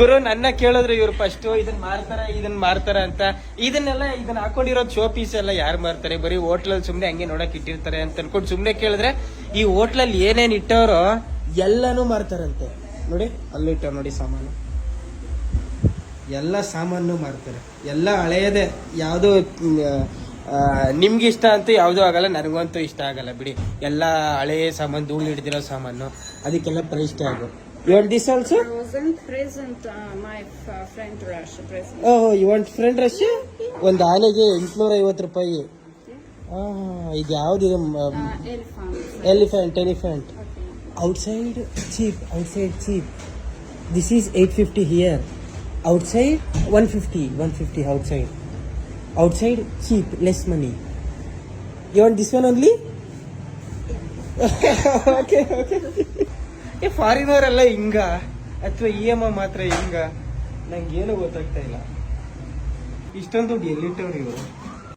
ಇವರು ನನ್ನ ಕೇಳಿದ್ರು ಇವ್ರು ಫಸ್ಟ್ ಇದನ್ನ ಮಾರ್ತಾರ ಇದನ್ನ ಮಾರ್ತಾರ ಅಂತ. ಇದನ್ನೆಲ್ಲ ಇದನ್ನ ಹಾಕೊಂಡಿರೋ ಶೋ ಪೀಸ್ ಎಲ್ಲ ಯಾರು ಮಾರ್ತಾರೆ? ಬರೀ ಹೋಟ್ಲಲ್ಲಿ ಸುಮ್ನೆ ಹಂಗೆ ನೋಡಕ್ ಇಟ್ಟಿರ್ತಾರೆ ಅಂತ ಅನ್ಕೊಂಡು ಸುಮ್ನೆ ಕೇಳಿದ್ರೆ ಈ ಹೋಟ್ಲಲ್ಲಿ ಏನೇನ್ ಇಟ್ಟವರು ಎಲ್ಲಾನು ಮಾರ್ತಾರಂತೆ. ನೋಡಿ ಅಲ್ಲಿಟ್ಟವ್ರು ನೋಡಿ ಸಾಮಾನು. ಎಲ್ಲ ಸಾಮಾನು ಮಾರ್ತಾರೆ. ಎಲ್ಲ ಹಳೆಯದೇ ಯಾವುದು ನಿಮ್ಗೆ ಇಷ್ಟ ಅಂತೂ ಯಾವುದೂ ಆಗಲ್ಲ, ನನಗಂತೂ ಇಷ್ಟ ಆಗಲ್ಲ. ಬಿಡಿ, ಎಲ್ಲ ಹಳೆಯ ಸಾಮಾನು, ಧೂಳು ಹಿಡ್ದಿರೋ ಸಾಮಾನು. ಅದಕ್ಕೆಲ್ಲ price tag Even this also Present, present, uh, my f- friend Russia, present. ಓಹೋ ಇವನ್ ಫ್ರೆಂಡ್ ರಶ್ ಒಂದು ಆನೆಗೆ ಎಂಟ್ನೂರ ಐವತ್ತು ರೂಪಾಯಿ ಆ, ಇದು ಯಾವ್ದು Uh, elephant. Elephant elephant Okay. outside cheap outside cheap this is 850 here outside 150 150 outside outside cheap less money you want this one only okay okay ಏ ಫಾರಿನವರೆಲ್ಲ ಹಿಂಗ. ಅಥವಾ ಇ ಎಂ ಐ ಮಾತ್ರ ಹಿಂಗ. ನಂಗೆ ಏನು ಗೊತ್ತಾಗ್ತಾ ಇಲ್ಲ. ಇಷ್ಟೊಂದು ದುಡ್ಡು ಎಲ್ಲಿಟ್ಟವ್ರು ಇವರು.